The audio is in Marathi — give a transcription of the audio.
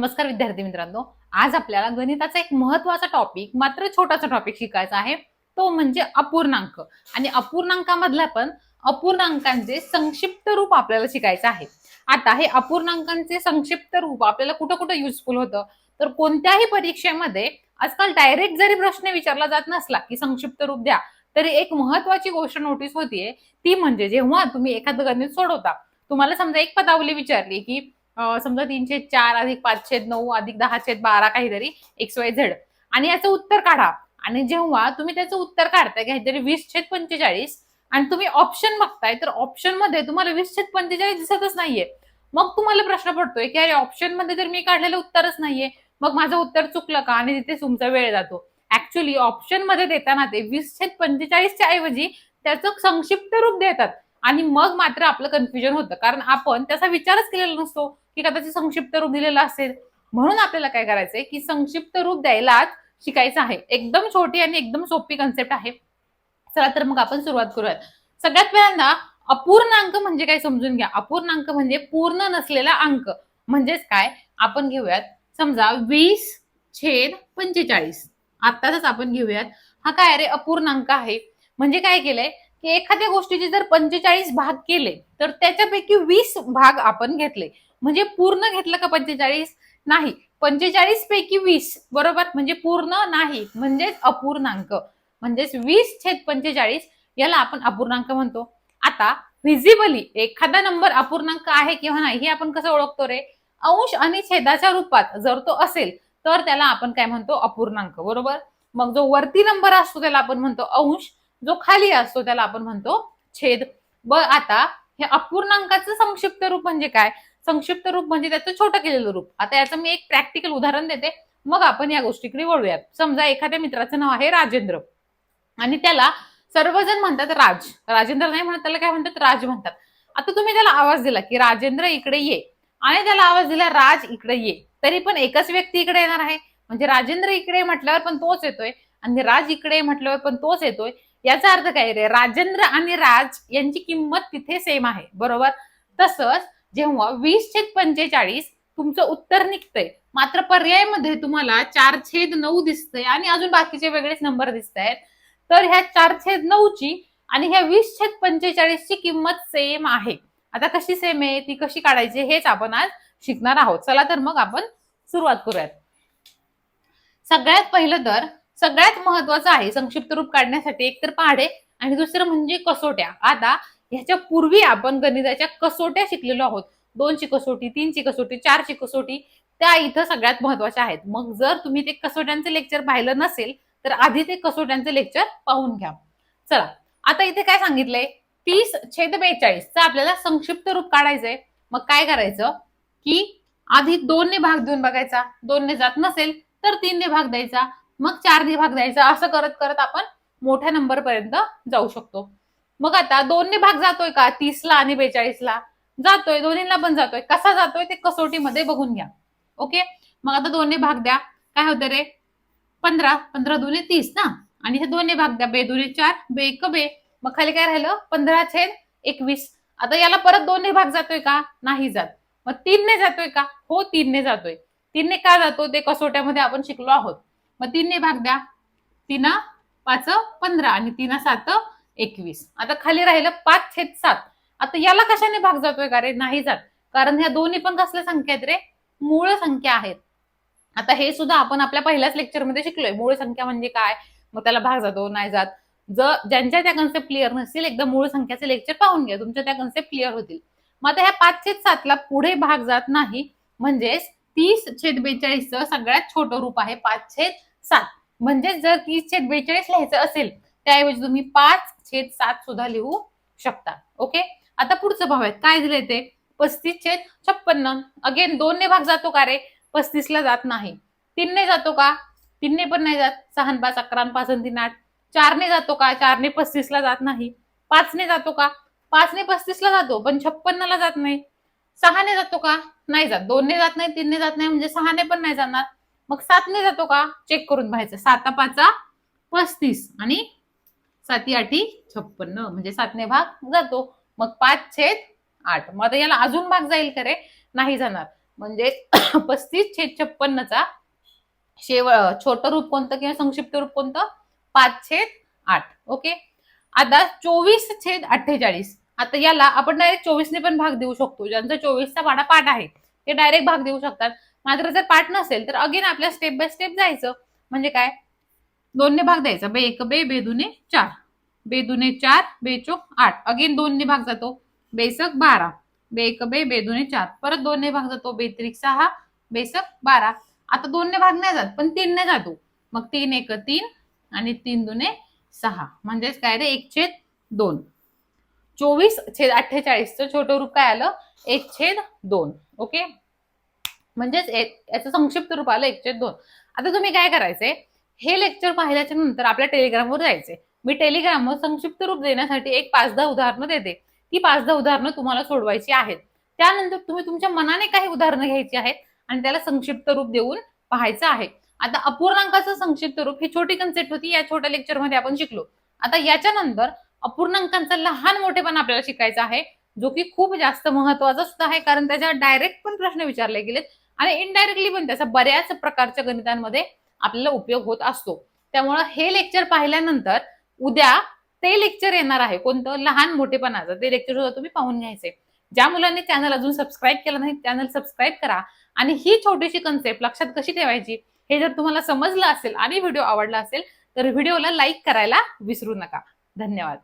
नमस्कार विद्यार्थी मित्रांनो. आज आपल्याला गणिताचा एक महत्त्वाचा टॉपिक मात्र छोटासा टॉपिक शिकायचा आहे. तो म्हणजे अपूर्णांक. आणि अपूर्णांकामधला पण अपूर्णांकांचे संक्षिप्त रूप आपल्याला शिकायचं आहे. आता हे अपूर्णांकांचे संक्षिप्त रूप आपल्याला कुठं कुठं युजफुल होतं? तर कोणत्याही परीक्षेमध्ये आजकाल डायरेक्ट जरी प्रश्न विचारला जात नसला की संक्षिप्त रूप द्या तरी एक महत्वाची गोष्ट नोटीस होतीये. ती म्हणजे जेव्हा तुम्ही एखादं गणित सोडवता तुम्हाला समजा एक पदावली विचारली की समजा तीनशे चार अधिक पाचशे नऊ अधिक दहा बारा काहीतरी एक्स वाय झेड आणि याचं उत्तर काढा. आणि जेव्हा तुम्ही त्याचं उत्तर काढताय काहीतरी वीस छेद पंचेचाळीस आणि तुम्ही ऑप्शन बघताय तर ऑप्शनमध्ये तुम्हाला वीस छेद पंचेचाळीस दिसतच नाहीये. मग तुम्हाला प्रश्न पडतोय की अरे ऑप्शनमध्ये तर मी काढलेलं उत्तरच नाहीये मग माझं उत्तर चुकलं का? आणि तिथे तुमचा वेळ जातो. ऍक्च्युली ऑप्शनमध्ये देताना ते वीस छेद पंचेचाळीसच्या ऐवजी त्याचं संक्षिप्त रूप देतात. आणि मग मात्र आपलं कन्फ्युजन होतं. कारण आपण त्याचा विचारच केलेला नसतो. की कदाचित संक्षिप्त रूप दिलेलं असेल. म्हणून आपल्याला काय करायचंय की संक्षिप्त रूप द्यायलाच शिकायचं आहे. एकदम छोटी आणि एकदम सोपी कन्सेप्ट आहे. चला तर मग आपण सुरुवात करूयात. सगळ्यात पहिल्यांदा अपूर्णांक म्हणजे काय समजून घ्या. अपूर्णांक म्हणजे पूर्ण नसलेला अंक. म्हणजेच काय? आपण घेऊयात. समजा वीस छेद पंचेचाळीस. आत्ताच आपण घेऊयात. हा काय रे? अपूर्णांक आहे. म्हणजे काय केलंय? की एखाद्या गोष्टीचे जर पंचेचाळीस भाग केले तर त्याच्यापैकी वीस भाग आपण घेतले. म्हणजे पूर्ण घेतलं का पंचेचाळीस? नाही. पंचेचाळीस पैकी वीस बरोबर? म्हणजे पूर्ण नाही. म्हणजेच अपूर्णांक. म्हणजेच वीस छेद पंचेचाळीस याला आपण अपूर्णांक म्हणतो. आता व्हिजिबली एखादा नंबर अपूर्णांक आहे किंवा नाही हे आपण कसं ओळखतो रे? अंश आणि छेदाच्या रूपात जर तो असेल तर त्याला आपण काय म्हणतो? अपूर्णांक. बरोबर? मग जो वरती नंबर असतो त्याला आपण म्हणतो अंश. जो खाली असतो त्याला आपण म्हणतो छेद. ब आता हे अपूर्णांकाचं संक्षिप्त रूप म्हणजे काय? संक्षिप्त रूप म्हणजे त्याचं छोटं केलेलं रूप. आता याचं मी एक प्रॅक्टिकल उदाहरण देते. मग आपण या गोष्टीकडे वळूयात. समजा एखाद्या मित्राचं नाव आहे राजेंद्र. आणि त्याला सर्वजण म्हणतात राज. राजेंद्र नाही म्हणत त्याला काय म्हणतात? राज म्हणतात. आता तुम्ही त्याला आवाज दिला की राजेंद्र इकडे ये. आणि त्याला आवाज दिला राज इकडे ये. तरी पण एकच व्यक्ती इकडे येणार आहे. म्हणजे राजेंद्र इकडे म्हटल्यावर पण तोच येतोय. आणि राज इकडे म्हटल्यावर पण तोच येतोय. याचा अर्थ काय रे? राजेंद्र आणि राज यांची किंमत तिथे सेम आहे. बरोबर? तसंच जेव्हा वीस छेद पंचेचाळीस तुमचं उत्तर निघतंय. मात्र पर्यायमध्ये तुम्हाला चार छेद नऊ दिसतंय आणि अजून बाकीचे वेगळेच नंबर दिसत आहेत तर ह्या चार छेद नऊची आणि ह्या वीस छेद पंचेचाळीसची किंमत सेम आहे. आता कशी सेम आहे? ती कशी काढायची? हेच आपण आज शिकणार आहोत. चला तर मग आपण सुरुवात करूयात. सगळ्यात पहिलं तर सगळ्यात महत्वाचं आहे संक्षिप्त रूप काढण्यासाठी एक तर पाढे आणि दुसरं म्हणजे कसोट्या. आता ह्याच्या पूर्वी आपण गणिताच्या कसोट्या शिकलेलो आहोत. दोनची कसोटी तीनची कसोटी चारची कसोटी त्या इथं सगळ्यात महत्त्वाच्या आहेत. मग जर तुम्ही ते कसोट्यांचं लेक्चर पाहिलं नसेल तर आधी ते कसोट्यांचं लेक्चर पाहून घ्या. चला आता इथे काय सांगितलंय? तीस छेद बेचाळीसचा आपल्याला संक्षिप्त रूप काढायचंय. मग काय करायचं? की आधी दोनने भाग देऊन बघायचा. दोनने जात नसेल तर तीनने भाग द्यायचा. मग चारने भाग द्यायचा. असं करत करत आपण मोठ्या नंबर पर्यंत जाऊ शकतो. मग आता दोनने भाग जातोय का? तीसला आणि बेचाळीसला. जातोय. दोन्हीला पण जातोय. कसा जातोय ते कसोटीमध्ये बघून घ्या. ओके? मग आता दोन्ही भाग द्या. काय होतं रे? पंधरा. पंधरा दोन्ही तीस ना? आणि हे दोन्ही भाग द्या. बे दोन्ही चार बे एक बे. मग खाली काय राहिलं? पंधरा छेद एकवीस. आता याला परत दोन्ही भाग जातोय का? नाही जात. मग तीनने जातोय का? हो तीनने जातोय. तीनने का जातो? ते कसोट्यामध्ये आपण शिकलो आहोत. मग तीनने भाग द्या. तीन पाच पंधरा आणि तीन सात एकवीस. आता खाली राहिलं पाच छेद सात. आता याला कशाने भाग जातोय? का रे? नाही जात. कारण ह्या दोन्ही पण कसल्या संख्या आहेत रे? मूळ संख्या आहेत. आता हे सुद्धा आपण आपल्या पहिल्याच लेक्चरमध्ये शिकलोय. मूळ संख्या म्हणजे काय? मग त्याला भाग जातो नाही जात. जर ज्यांच्या त्या कन्सेप्ट क्लिअर नसतील एकदा मूळ संख्याचे लेक्चर पाहून घ्या. तुमच्या त्या कन्सेप्ट क्लिअर होतील. मग आता ह्या पाच छेद सातला पुढे भाग जात नाही. म्हणजेच तीस छेद बेचाळीसचं सगळ्यात छोटं रूप आहे पाच छेद सात. म्हणजे जर तीस छेद बेचाळीस लिहायचं असेल त्याऐवजी तुम्ही पाच छेद सात सुद्धा लिहू शकता. ओके आता पुढचं भाव आहे. काय दिले ते? पस्तीस छेद छप्पन्न. अगेन दोनने भाग जातो का रे? पस्तीसला जात नाही. तीनने जातो का? तीनने पण नाही जात. सहा पाच अकरा पाच तीन आठ. चारने जातो का? चारने पस्तीसला जात नाही. पाचने जातो का? पाचने पस्तीसला जातो पण छप्पन्नला जात नाही. सहाने जातो का? नाही जात. दोनने जात नाही तीनने जात नाही म्हणजे सहाने पण नाही जाणार. मग सातने जातो का? चेक करून पाहायचं. साता पाचा पस्तीस आणि साती आठी छप्पन्न. म्हणजे सातने भाग जातो. मग पाच छेद आठ. मग आता याला अजून भाग जाईल का रे? नाही जाणार. म्हणजे पस्तीस छेद छप्पन्नचा शेवळ छोटं रूप कोणतं किंवा संक्षिप्त रूप कोणतं? पाच छेद आठ. ओके? आता चोवीस छेद अठ्ठेचाळीस. आता याला आपण डायरेक्ट चोवीसने पण भाग देऊ शकतो. ज्यांचा चोवीसचा पाडा पाठ आहे ते डायरेक्ट भाग देऊ शकतात. मात्र जर पाठ नसेल तर अगेन आपल्या स्टेप बाय स्टेप जायचं. म्हणजे काय? दोनने भाग द्यायचा. बे एक बे बे दुने चार. बे दुने चार बे चोक आठ. अगेन दोनने भाग जातो. बेसक बारा. बे एक बे बे दुने चार. परत दोनने भाग जातो. बेत्रिक सहा बेसक बारा. आता दोनने भाग नाही जात पण तीनने जातो. मग तीन एक तीन आणि तीन दुने सहा. म्हणजेच काय रे? एक छेद दोन. चोवीस छेद अठ्ठेचाळीसचं छोटं रूप काय आलं? एक छेद दोन. ओके? म्हणजेच याचं संक्षिप्त रूप आलं एकशे दोन. आता तुम्ही काय करायचंय हे लेक्चर पाहिल्याच्या नंतर आपल्या टेलिग्रामवर जायचंय मी टेलिग्रामवर संक्षिप्त रूप देण्यासाठी एक पाच दहा उदाहरणं देते. ती पाच दहा उदाहरणं तुम्हाला सोडवायची आहेत. त्यानंतर तुम्ही तुमच्या मनाने काही उदाहरणं घ्यायची आहेत आणि त्याला संक्षिप्त रूप देऊन पाहायचं आहे. आता अपूर्णांकाचं संक्षिप्त रूप ही छोटी कन्सेप्ट होती या छोट्या लेक्चरमध्ये आपण शिकलो. आता याच्यानंतर अपूर्णांकांचा लहान मोठेपण आपल्याला शिकायचं आहे. जो की खूप जास्त महत्त्वाचा सुद्धा आहे कारण त्याच्यावर डायरेक्ट पण प्रश्न विचारले गेलेत आणि इनडायरेक्टली पण त्याचा बऱ्याच प्रकारच्या गणितांमध्ये आपल्याला उपयोग होत असतो. त्यामुळं हे लेक्चर पाहिल्यानंतर उद्या ते लेक्चर येणार आहे. कोणतं? लहान मोठेपणाचं. ते लेक्चर सुद्धा तुम्ही पाहून घ्यायचे. ज्या मुलांनी चॅनल अजून सबस्क्राईब केलं नाही चॅनल सबस्क्राईब करा आणि ही छोटीशी कन्सेप्ट लक्षात कशी ठेवायची? हे जर तुम्हाला समजलं असेल आणि व्हिडिओ आवडला असेल तर व्हिडिओला लाईक करायला विसरू नका. धन्यवाद.